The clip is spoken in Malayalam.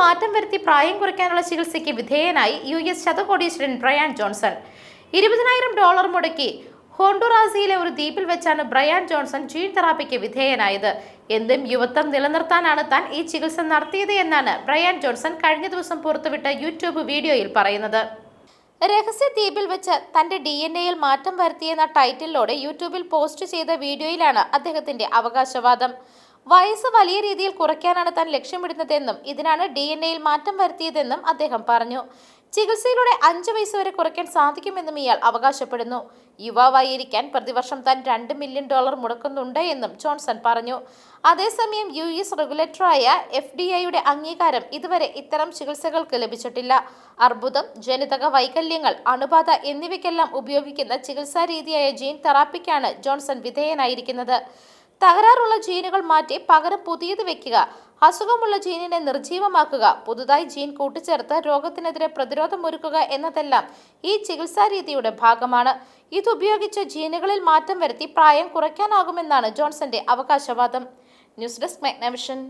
മാറ്റം വരുത്തി പ്രായം കുറയ്ക്കാനുള്ള ചികിത്സയ്ക്ക് വിധേയനായി യു എസ് ശതകോടീശ്വരൻ ബ്രയാൻ ജോൺസൺ. ഇരുപതിനായിരം ഡോളർ മുടക്കി ഹോണ്ടുറാസിയിലെ ഒരു ദ്വീപിൽ വെച്ചാണ് ബ്രയാൻ ജോൺസൺ ജീൻ തെറാപ്പിക്ക് വിധേയനായത്. എന്തും യുവത്വം നിലനിർത്താനാണ് താൻ ഈ ചികിത്സ നടത്തിയത് എന്നാണ് ബ്രയാൻ ജോൺസൺ കഴിഞ്ഞ ദിവസം പുറത്തുവിട്ട യൂട്യൂബ് വീഡിയോയിൽ പറയുന്നത്. രഹസ്യ ദ്വീപിൽ വെച്ച് തന്റെ ഡി എൻ എയിൽ മാറ്റം വരുത്തിയെന്ന ടൈറ്റിലൂടെ യൂട്യൂബിൽ പോസ്റ്റ് ചെയ്ത വീഡിയോയിലാണ് അദ്ദേഹത്തിന്റെ അവകാശവാദം. വയസ്സ് വലിയ രീതിയിൽ കുറയ്ക്കാനാണ് താൻ ലക്ഷ്യമിടുന്നതെന്നും ഇതിനാണ് ഡി എൻ എയിൽ മാറ്റം വരുത്തിയതെന്നും അദ്ദേഹം പറഞ്ഞു. ചികിത്സയിലൂടെ അഞ്ച് വയസ്സ് വരെ കുറയ്ക്കാൻ സാധിക്കുമെന്നും ഇയാൾ അവകാശപ്പെടുന്നു. യുവാവായിരിക്കാൻ പ്രതിവർഷം താൻ രണ്ട് മില്യൺ ഡോളർ മുടക്കുന്നുണ്ട് എന്നും ജോൺസൺ പറഞ്ഞു. അതേസമയം യു എസ് റെഗുലേറ്ററായ എഫ് ഡി ഐയുടെ അംഗീകാരം ഇതുവരെ ഇത്തരം ചികിത്സകൾക്ക് ലഭിച്ചിട്ടില്ല. അർബുദം ജനിതക വൈകല്യങ്ങൾ അണുബാധ എന്നിവയ്ക്കെല്ലാം ഉപയോഗിക്കുന്ന ചികിത്സാ രീതിയായ ജീൻ തെറാപ്പിക്കാണ് ജോൺസൺ വിധേയനായിരിക്കുന്നത്. തകരാറുള്ള ജീനുകൾ മാറ്റി പകരം പുതിയത് വെക്കുക. അസുഖമുള്ള ജീനിനെ നിർജീവമാക്കുക. പുതുതായി ജീൻ കൂട്ടിച്ചേർത്ത് രോഗത്തിനെതിരെ പ്രതിരോധം ഒരുക്കുക എന്നതെല്ലാം ഈ ചികിത്സാ രീതിയുടെ ഭാഗമാണ് ഇതുപയോഗിച്ച് ജീനുകളിൽ മാറ്റം വരുത്തി പ്രായം കുറയ്ക്കാനാകുമെന്നാണ് ജോൺസന്റെ അവകാശവാദം. News desk Magnavision.